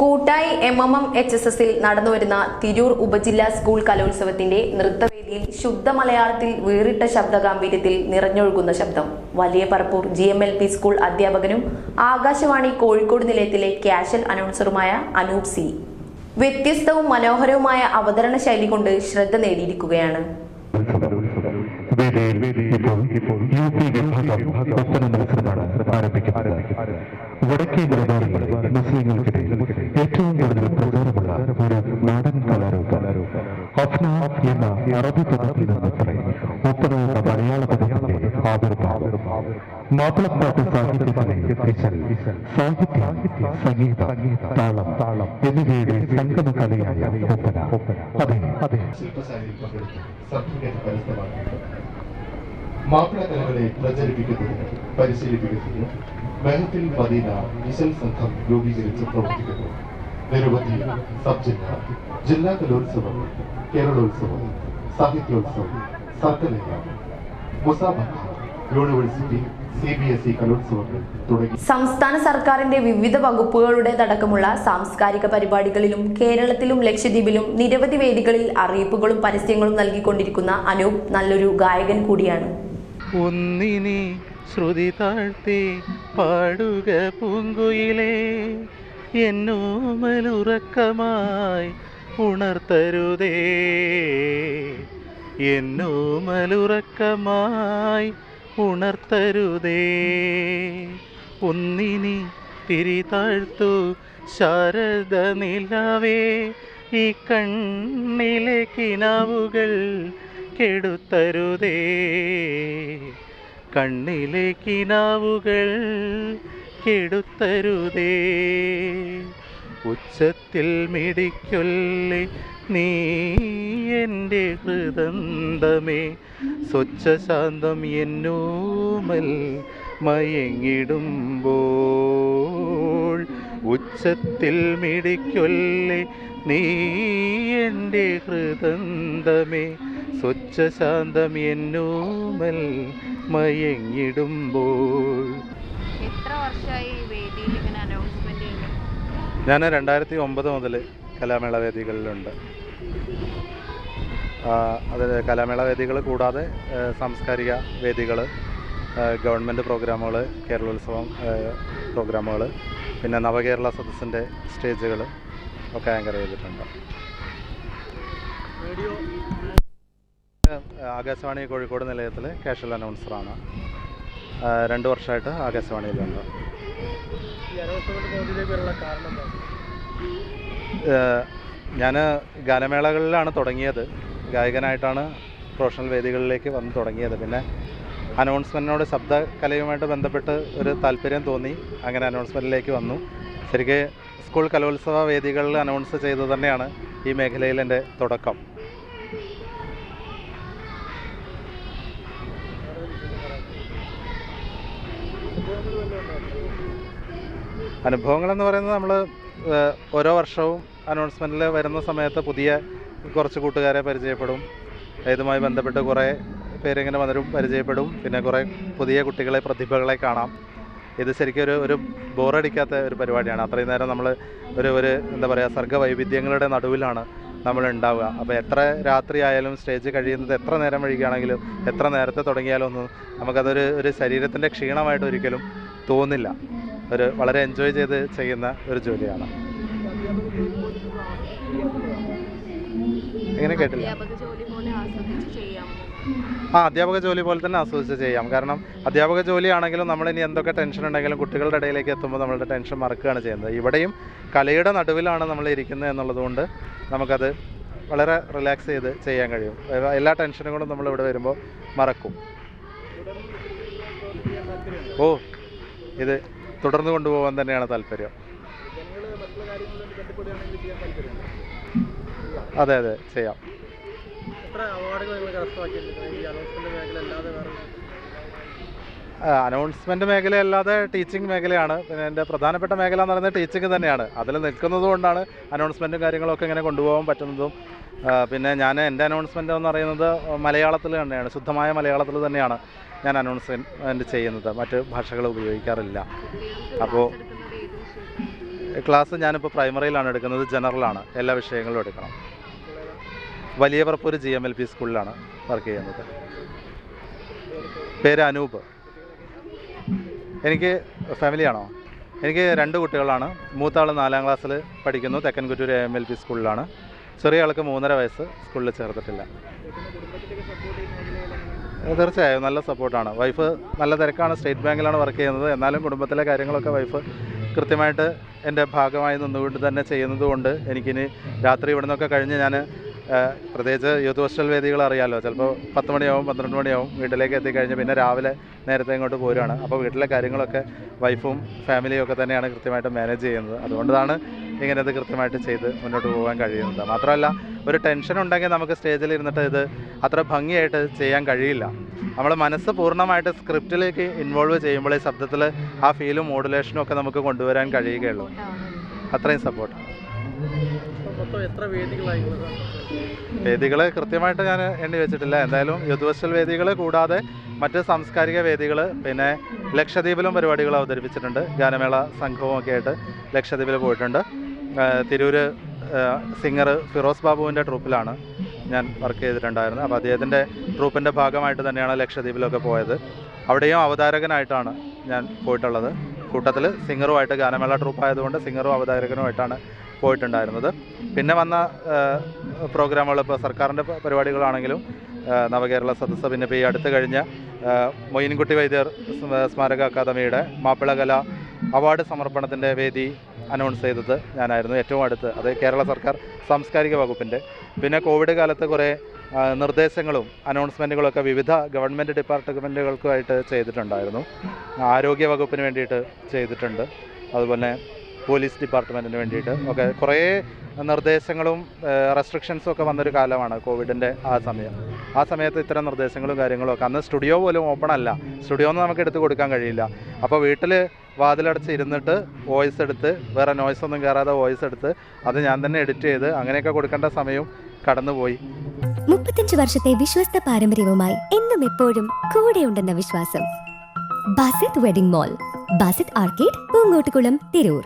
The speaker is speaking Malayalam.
കൂട്ടായി M M M H S എസിൽ നടന്നുവരുന്ന തിരൂർ ഉപജില്ലാ സ്കൂൾ കലോത്സവത്തിന്റെ നൃത്തവേദിയിൽ ശുദ്ധ മലയാളത്തിൽ വേറിട്ട ശബ്ദഗാംഭീര്യത്തിൽ നിറഞ്ഞൊഴുകുന്ന ശബ്ദം. വലിയ Parappur G M L P school അധ്യാപകനും ആകാശവാണി കോഴിക്കോട് നിലയത്തിലെ ക്യാഷൽ അനൗൺസറുമായ അനൂപ് സി. വ്യത്യസ്തവും മനോഹരവുമായ അവതരണ ശൈലി കൊണ്ട് ശ്രദ്ധ നേടിയിരിക്കുകയാണ്. വേദിയിൽ ഇപ്പോൾ യു പി വിഭാഗം ഒപ്പന മത്സരമാണ് ആരംഭിക്കുന്നത്. വടക്കേ മലബാറിൽ മുസ്ലിങ്ങൾക്കിടയിൽ ഏറ്റവും കൂടുതൽ പ്രചാരമുള്ള ഒരു നാടൻ കലാരൂപം അഫ്ന എന്ന അറബി പദത്തിൽ നിന്നത്രേ ഒപ്പന എന്ന മലയാള പദത്തിന്റെ ആവിർഭാവം. മാപ്പിളപ്പാട്ട് സാഹിത്യത്തിലെ വിശൽ സാഹിത്യം സംഗീതം താളം താളം എന്നിവയുടെ സംഗമ കലയായ ഒപ്പന. അതെ. അതെ. മാപ്പിള കലകളെ പ്രചരിപ്പിക്കുന്നതിന് പരിശീലിപ്പിക്കുന്നതിന് ബഹത്തിൽ മദീന മിഷൻ സംഘം രൂപീകരിച്ച് പ്രവർത്തിക്കുന്നു. നിരവധി സബ് ജില്ലാ ജില്ലാ കലോത്സവം കേരളോത്സവം സാഹിത്യോത്സവം സർക്കലയ മുസാബ യൂണിവേഴ്സിറ്റി തുടങ്ങി. സംസ്ഥാന സർക്കാരിന്റെ വിവിധ വകുപ്പുകളുടേതടക്കമുള്ള സാംസ്കാരിക പരിപാടികളിലും കേരളത്തിലും ലക്ഷദ്വീപിലും നിരവധി വേദികളിൽ അറിയിപ്പുകളും പരസ്യങ്ങളും നൽകിക്കൊണ്ടിരിക്കുന്ന അനൂപ് നല്ലൊരു ഗായകൻ കൂടിയാണ്. ഒന്നിനി ശ്രുതി താഴ്ത്തി പാടുക പൂങ്കുയിലേ എന്നോമലുറക്കമായി ഉണർത്തരുതേ. എന്നോമലുറക്കമായി ഉണർത്തരുതേ. ഒന്നിനി തിരി താഴ്ത്തു ശാരദ നിലാവേ ഈ കണ്ണിലെ കിനാവുകൾ കെടുത്തരുതേ. കണ്ണിലെ കിനാവുകൾ കെടുത്തരുതേ. ഉച്ചത്തിൽ മിടിക്കൊല്ലി നീ എന്റെ ഹൃദന്തമേ സ്വച്ഛശാന്തം എന്നോമൽ മയങ്ങിടുമ്പോൾ ഉച്ചത്തിൽ മിടിക്കൊല്ലേ നീ എന്റെ ഹൃദന്തമേ സ്വച്ഛശാന്തം എന്നോമൽ മയങ്ങിടുമ്പോൾ. എത്ര വർഷമായി വേദിയിൽ ഇങ്ങനെ അനൗൺസ്മെന്റ് ചെയ്യുന്നു? ഞാൻ രണ്ടായിരത്തി ഒമ്പത് മുതൽ കലാമേള വേദികളിലുണ്ട്. അത് കലാമേള വേദികൾ കൂടാതെ സാംസ്കാരിക വേദികൾ ഗവൺമെന്റ് പ്രോഗ്രാമുകൾ കേരളോത്സവം പ്രോഗ്രാമുകൾ പിന്നെ നവകേരള സദസ്സിന്റെ സ്റ്റേജുകൾ ഒക്കെ ആങ്കർ ചെയ്തിട്ടുണ്ട്. ആകാശവാണി കോഴിക്കോട് നിലയത്തിൽ കാഷ്വൽ അനൗൺസറാണ്. രണ്ട് വർഷമായിട്ട് ആകാശവാണിയിലുണ്ട്. ഞാൻ ഗാനമേളകളിലാണ് തുടങ്ങിയത്. ഗായകനായിട്ടാണ് പ്രൊഫഷണൽ വേദികളിലേക്ക് വന്ന് തുടങ്ങിയത്. പിന്നെ അനൗൺസ്മെന്റിനോട് ശബ്ദകലയുമായിട്ട് ബന്ധപ്പെട്ട് ഒരു താല്പര്യം തോന്നി. അങ്ങനെ അനൗൺസ്മെന്റിലേക്ക് വന്നു. ശരിക്ക് സ്കൂൾ കലോത്സവ വേദികളിൽ അനൗൺസ് ചെയ്തു തന്നെയാണ് ഈ മേഖലയിൽ എന്റെ തുടക്കം. അനുഭവങ്ങളെന്ന് പറയുന്നത് നമ്മൾ ഓരോ വർഷവും അനൗൺസ്മെന്റിൽ വരുന്ന സമയത്ത് പുതിയ കുറച്ച് കൂട്ടുകാരെ പരിചയപ്പെടും. ഇതുമായി ബന്ധപ്പെട്ട് കുറേ പേരിങ്ങനെ വന്നരും പരിചയപ്പെടും. പിന്നെ കുറേ പുതിയ കുട്ടികളെ പ്രതിഭകളെ കാണാം. ഇത് ശരിക്കും ഒരു ഒരു ബോറടിക്കാത്ത ഒരു പരിപാടിയാണ്. അത്രയും നേരം നമ്മൾ ഒരു ഒരു എന്താ പറയുക സർഗവൈവിധ്യങ്ങളുടെ നടുവിലാണ് നമ്മൾ ഉണ്ടാവുക അപ്പോൾ എത്ര രാത്രി ആയാലും സ്റ്റേജ് കഴിയുന്നത് എത്ര നേരം വഴിക്കുകയാണെങ്കിലും എത്ര നേരത്തെ തുടങ്ങിയാലും ഒന്നും നമുക്കതൊരു ഒരു ശരീരത്തിന്റെ ക്ഷീണമായിട്ട് ഒരിക്കലും തോന്നില്ല. ഒരു വളരെ എൻജോയ് ചെയ്ത് ചെയ്യുന്ന ഒരു ജോലിയാണ്. എങ്ങനെ കേട്ടില്ല? ആ അധ്യാപക ജോലി പോലെ തന്നെ ആസ്വദിച്ച് ചെയ്യാം. കാരണം അധ്യാപക ജോലിയാണെങ്കിലും ഇനി എന്തൊക്കെ ടെൻഷൻ ഉണ്ടെങ്കിലും കുട്ടികളുടെ ഇടയിലേക്ക് എത്തുമ്പോൾ നമ്മളുടെ ടെൻഷൻ മറക്കുകയാണ് ചെയ്യുന്നത്. ഇവിടെയും കലയുടെ നടുവിലാണ് നമ്മൾ ഇരിക്കുന്നത് എന്നുള്ളതുകൊണ്ട് നമുക്കത് വളരെ റിലാക്സ് ചെയ്ത് ചെയ്യാൻ കഴിയും. എല്ലാ ടെൻഷനുകളും നമ്മൾ ഇവിടെ വരുമ്പോൾ മറക്കും. ഓ ഇത് തുടർന്ന് കൊണ്ടുപോകാൻ തന്നെയാണ് താല്പര്യം. അതെ അതെ ചെയ്യാം. അനൗൺസ്മെന്റ് മേഖല അല്ലാതെ ടീച്ചിങ് മേഖലയാണ്. പിന്നെ എന്റെ പ്രധാനപ്പെട്ട മേഖല എന്ന് പറയുന്നത് ടീച്ചിങ് തന്നെയാണ്. അതിൽ നിൽക്കുന്നത് കൊണ്ടാണ് അനൗൺസ്മെന്റും കാര്യങ്ങളൊക്കെ ഇങ്ങനെ കൊണ്ടുപോകാൻ പറ്റുന്നതും. പിന്നെ ഞാൻ എന്റെ അനൗൺസ്മെന്റ് എന്ന് പറയുന്നത് മലയാളത്തിൽ തന്നെയാണ്. ശുദ്ധമായ മലയാളത്തിൽ തന്നെയാണ് ഞാൻ അനൗൺസ്മെന്റ് ചെയ്യുന്നത്. മറ്റ് ഭാഷകൾ ഉപയോഗിക്കാറില്ല. അപ്പോൾ ക്ലാസ് ഞാനിപ്പോൾ പ്രൈമറിയിലാണ് എടുക്കുന്നത് ജനറലാണ് എല്ലാ വിഷയങ്ങളും എടുക്കണം. Valiya Parappur G M L P സ്കൂളിലാണ് വർക്ക് ചെയ്യുന്നത്. പേര് അനൂപ്. എനിക്ക് ഫാമിലിയാണോ എനിക്ക് രണ്ട് കുട്ടികളാണ്. മൂത്താൾ നാലാം ക്ലാസ്സിൽ പഠിക്കുന്നു. തെക്കൻകുറ്റൂർ എം എൽ പി സ്കൂളിലാണ്. ചെറിയ ആൾക്ക് മൂന്നര വയസ്സ് സ്കൂളിൽ ചേർത്തിട്ടില്ല തീർച്ചയായും നല്ല സപ്പോർട്ടാണ്. വൈഫ് നല്ല തിരക്കാണ്. സ്റ്റേറ്റ് ബാങ്കിലാണ് വർക്ക് ചെയ്യുന്നത്. എന്നാലും കുടുംബത്തിലെ കാര്യങ്ങളൊക്കെ വൈഫ് കൃത്യമായിട്ട് എന്റെ ഭാഗമായി നിന്നുകൊണ്ട് തന്നെ ചെയ്യുന്നതുകൊണ്ട് എനിക്കിനി രാത്രി ഇവിടെ നിന്നൊക്കെ കഴിഞ്ഞ് ഞാൻ പ്രത്യേകിച്ച് യൂത്ത് ഹോസ്റ്റൽ വേദികൾ അറിയാമല്ലോ ചിലപ്പോൾ പത്ത് മണിയാവും പന്ത്രണ്ട് മണിയാവും വീട്ടിലേക്ക് എത്തിക്കഴിഞ്ഞ് പിന്നെ രാവിലെ നേരത്തെ ഇങ്ങോട്ട് പോരുകയാണ് അപ്പോൾ വീട്ടിലെ കാര്യങ്ങളൊക്കെ വൈഫും ഫാമിലിയും ഒക്കെ തന്നെയാണ് കൃത്യമായിട്ട് മാനേജ് ചെയ്യുന്നത്. അതുകൊണ്ടാണ് ഇങ്ങനെ ഇത് കൃത്യമായിട്ട് ചെയ്ത് മുന്നോട്ട് പോകാൻ കഴിയുന്നത്. മാത്രമല്ല ഒരു ടെൻഷൻ ഉണ്ടെങ്കിൽ നമുക്ക് സ്റ്റേജിൽ ഇരുന്നിട്ട് ഇത് അത്ര ഭംഗിയായിട്ട് ചെയ്യാൻ കഴിയില്ല. നമ്മൾ മനസ്സ് പൂർണമായിട്ട് സ്ക്രിപ്റ്റിലേക്ക് ഇൻവോൾവ് ചെയ്യുമ്പോൾ ഈ ശബ്ദത്തിൽ ആ ഫീലും മോഡുലേഷനും ഒക്കെ നമുക്ക് കൊണ്ടുവരാൻ കഴിയുകയുള്ളൂ. അത്രയും സപ്പോർട്ട് വേദികൾ കൃത്യമായിട്ട് ഞാൻ എണ്ണി വെച്ചിട്ടില്ല. എന്തായാലും യുദ്ധവശൽ വേദികൾ കൂടാതെ മറ്റ് സാംസ്കാരിക വേദികൾ പിന്നെ ലക്ഷദ്വീപിലും പരിപാടികൾ അവതരിപ്പിച്ചിട്ടുണ്ട്. ഗാനമേള സംഘവും ഒക്കെ ആയിട്ട് ലക്ഷദ്വീപിൽ പോയിട്ടുണ്ട്. തിരൂര് സിംഗർ ഫിറോസ് ബാബുവിന്റെ ട്രൂപ്പിലാണ് ഞാൻ വർക്ക് ചെയ്തിട്ടുണ്ടായിരുന്നത്. അപ്പോൾ അദ്ദേഹത്തിന്റെ ട്രൂപ്പിന്റെ ഭാഗമായിട്ട് തന്നെയാണ് ലക്ഷദ്വീപിലൊക്കെ പോയത്. അവിടെയും അവതാരകനായിട്ടാണ് ഞാൻ പോയിട്ടുള്ളത്. കൂട്ടത്തിൽ സിംഗറുമായിട്ട് ഗാനമേള ട്രൂപ്പ് ആയതുകൊണ്ട് സിംഗറും അവതാരകനുമായിട്ടാണ് പോയിട്ടുണ്ടായിരുന്നത്. പിന്നെ വന്ന പ്രോഗ്രാമുകൾ ഇപ്പോൾ സർക്കാരിന്റെ പരിപാടികളാണെങ്കിലും നവകേരള സദസ്സ് പിന്നെ ഇപ്പോൾ ഈ അടുത്ത് കഴിഞ്ഞ മൊയിൻകുട്ടി വൈദ്യർ സ്മാരക അക്കാദമിയുടെ മാപ്പിളകല അവാർഡ് സമർപ്പണത്തിന്റെ വേദി അനൗൺസ് ചെയ്തത് ഞാനായിരുന്നു. ഏറ്റവും അടുത്ത് അത് കേരള സർക്കാർ സാംസ്കാരിക വകുപ്പിന്റെ. പിന്നെ കോവിഡ് കാലത്ത് കുറേ നിർദ്ദേശങ്ങളും അനൗൺസ്മെന്റുകളൊക്കെ വിവിധ ഗവൺമെന്റ് ഡിപ്പാർട്ട്മെന്റുകൾക്കുമായിട്ട് ചെയ്തിട്ടുണ്ടായിരുന്നു. ആരോഗ്യ വകുപ്പിന് വേണ്ടിയിട്ട് ചെയ്തിട്ടുണ്ട്. അതുപോലെ പോലീസ് ഡിപ്പാർട്ട്മെന്റിന് വേണ്ടിയിട്ട്. ഒക്കെ കുറേ നിർദ്ദേശങ്ങളും റെസ്ട്രിക്ഷൻസും ഒക്കെ വന്നൊരു കാലമാണ് കോവിഡിന്റെ ആ സമയം. ആ സമയത്ത് ഇത്തരം നിർദ്ദേശങ്ങളും കാര്യങ്ങളും ഒക്കെ. അന്ന് സ്റ്റുഡിയോ പോലും ഓപ്പൺ അല്ല. സ്റ്റുഡിയോ ഒന്നും നമുക്ക് എടുത്ത് കൊടുക്കാൻ കഴിയില്ല. അപ്പോൾ വീട്ടിൽ വാതിലടച്ച് ഇരുന്നിട്ട് വോയിസ് എടുത്ത് വേറെ നോയ്സ് ഒന്നും കയറാതെ വോയിസ് എടുത്ത് അത് ഞാൻ തന്നെ എഡിറ്റ് ചെയ്ത് അങ്ങനെയൊക്കെ കൊടുക്കേണ്ട സമയവും കടന്നുപോയി. മുപ്പത്തഞ്ച് വർഷത്തെ വിശ്വസ്ത പാരമ്പര്യവുമായി എന്നും എപ്പോഴും കൂടെ ഉണ്ടെന്ന വിശ്വാസം. Basith wedding mall Basith arcade Poongottukulam Tirur.